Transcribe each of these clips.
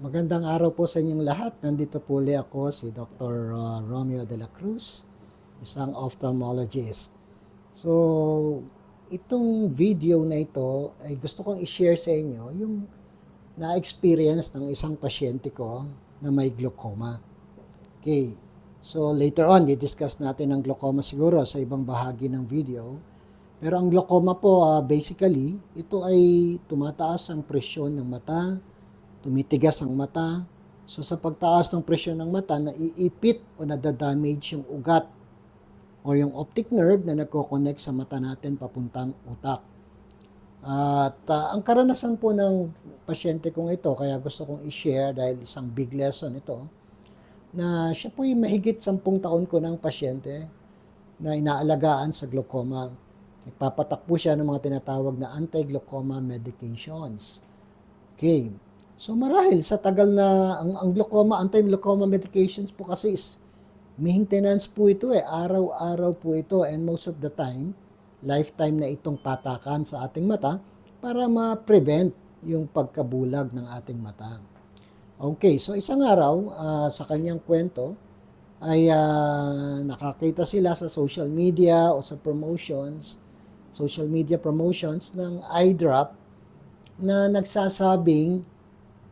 Magandang araw po sa inyong lahat. Nandito po uli ako si Dr. uh, Romeo de la Cruz, isang ophthalmologist. So, itong video na ito ay gusto kong i-share sa inyo yung na-experience ng isang pasyente ko na may glaucoma. Okay. So, later on, di-discuss natin ang glaucoma siguro sa ibang bahagi ng video. Pero ang glaucoma po, ah, basically, ito ay tumataas ang presyon ng mata, tumitigas ang mata. So sa pagtaas ng presyon ng mata, naiipit o nadadamage yung ugat or yung optic nerve na nagko-connect sa mata natin papuntang utak. At ah, ang karanasan po ng pasyente kong ito, kaya gusto kong i-share dahil isang big lesson ito, na siya po yung mahigit sampung taon ko ng pasyente na inaalagaan sa glaucoma. Nagpapatak po siya ng mga tinatawag na anti-glaucoma medications. Okay. So marahil sa tagal na ang, ang glaucoma, anti-glaucoma medications po kasi is maintenance po ito eh. Araw-araw po ito and most of the time, lifetime na itong patakan sa ating mata para ma-prevent yung pagkabulag ng ating mata. Okay, so isang araw ah, sa kanyang kwento ay ah, nakakita sila sa social media o sa promotions, social media promotions ng eye drop na nagsasabing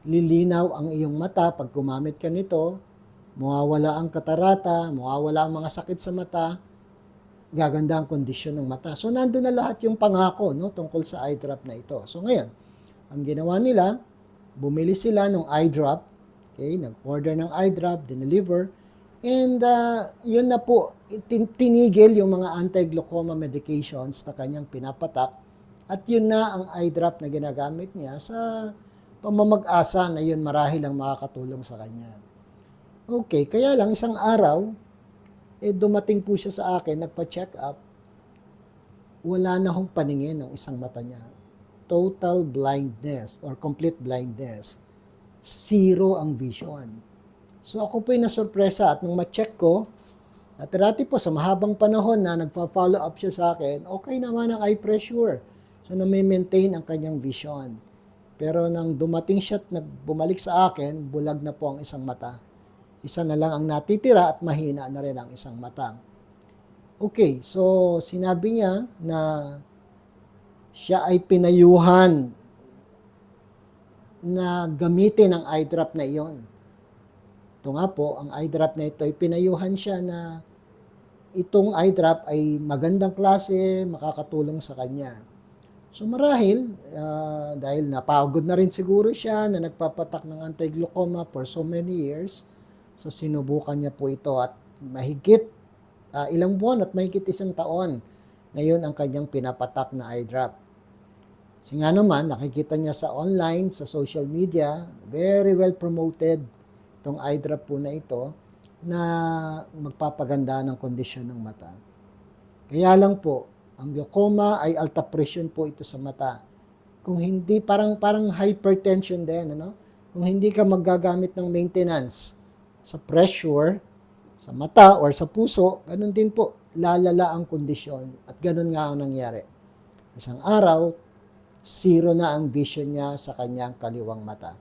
lilinaw ang iyong mata pag gumamit ka nito, mawawala ang katarata, mawawala ang mga sakit sa mata, gaganda ang kondisyon ng mata. So nandun na lahat yung pangako no tungkol sa eye drop na ito. So ngayon, ang ginawa nila, bumili sila ng eye drop, okay, nag-order ng eye drop, dineliver, and uh, yun na po, tin- tinigil yung mga anti-glaucoma medications na kanyang pinapatak, at yun na ang eye drop na ginagamit niya sa pamamag-asa na yun marahil ang makakatulong sa kanya. Okay, kaya lang isang araw, eh dumating po siya sa akin, nagpa-check up, wala na hong paningin ng isang mata niya. Total blindness or complete blindness. Zero ang vision. So ako po yung nasurpresa at nung ma-check ko, at dati po sa mahabang panahon na nagpa-follow up siya sa akin, okay naman ang eye pressure. So na-maintain ang kanyang vision. Pero nang dumating siya at nagbumalik sa akin, bulag na po ang isang mata. Isa na lang ang natitira at mahina na rin ang isang mata. Okay, so sinabi niya na siya ay pinayuhan na gamitin ang eye drop na iyon. Ito nga po, ang eye drop na ito ay pinayuhan siya na itong eye drop ay magandang klase, makakatulong sa kanya. So marahil, ah, dahil napagod na rin siguro siya na nagpapatak ng anti-glaucoma for so many years, so sinubukan niya po ito at mahigit ah, ilang buwan at mahigit isang taon na yun ang kanyang pinapatak na eye drop. Kasi nga naman, nakikita niya sa online, sa social media, very well promoted itong eye drop po na ito na magpapaganda ng kondisyon ng mata. Kaya lang po, ang glaucoma ay alta pressure po ito sa mata. Kung hindi, parang, parang hypertension din, ano? Kung hindi ka maggagamit ng maintenance sa pressure, sa mata or sa puso, ganun din po, lalala ang kondisyon. At ganun nga ang nangyari. Isang araw, zero na ang vision niya sa kanyang kaliwang mata.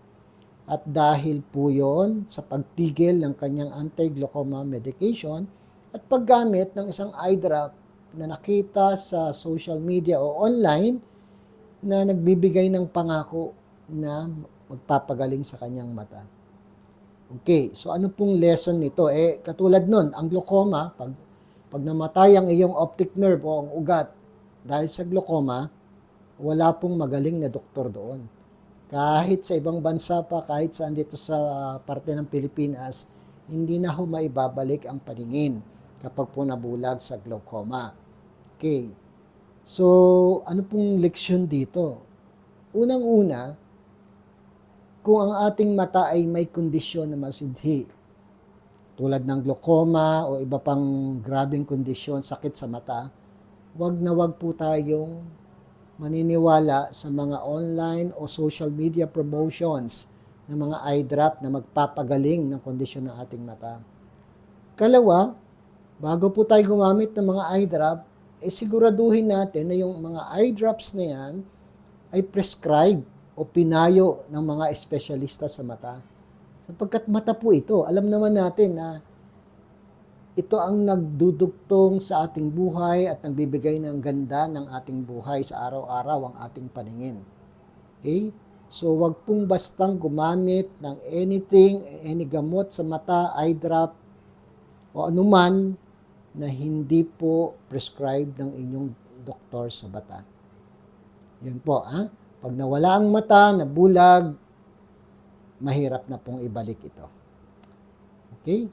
At dahil po yon sa pagtigil ng kanyang anti-glaucoma medication at paggamit ng isang eye drop na nakita sa social media o online na nagbibigay ng pangako na magpapagaling sa kanyang mata. Okay, so ano pong lesson nito? Eh, katulad nun, ang glaucoma, pag, pag namatay ang iyong optic nerve o ang ugat dahil sa glaucoma, wala pong magaling na doktor doon. Kahit sa ibang bansa pa, kahit saan dito sa parte ng Pilipinas, hindi na ho maibabalik ang paningin kapag po nabulag sa glaucoma. Okay. So, ano pong leksyon dito? Unang-una, kung ang ating mata ay may kondisyon na masidhi, tulad ng glaucoma o iba pang grabing kondisyon, sakit sa mata, wag na wag po tayong maniniwala sa mga online o social media promotions ng mga eye drop na magpapagaling ng kondisyon ng ating mata. Kalawa, bago po tayo gumamit ng mga eye drop, eh siguraduhin natin na yung mga eye drops na yan ay prescribed o pinayo ng mga espesyalista sa mata. Sapagkat mata po ito. Alam naman natin na ito ang nagdudugtong sa ating buhay at nagbibigay ng ganda ng ating buhay sa araw-araw ang ating paningin. Okay? So, wag pong bastang gumamit ng anything, any gamot sa mata, eye drop, o anuman na hindi po prescribed ng inyong doktor sa bata. Yun po, ha? Pag nawala ang mata, nabulag, mahirap na pong ibalik ito. Okay?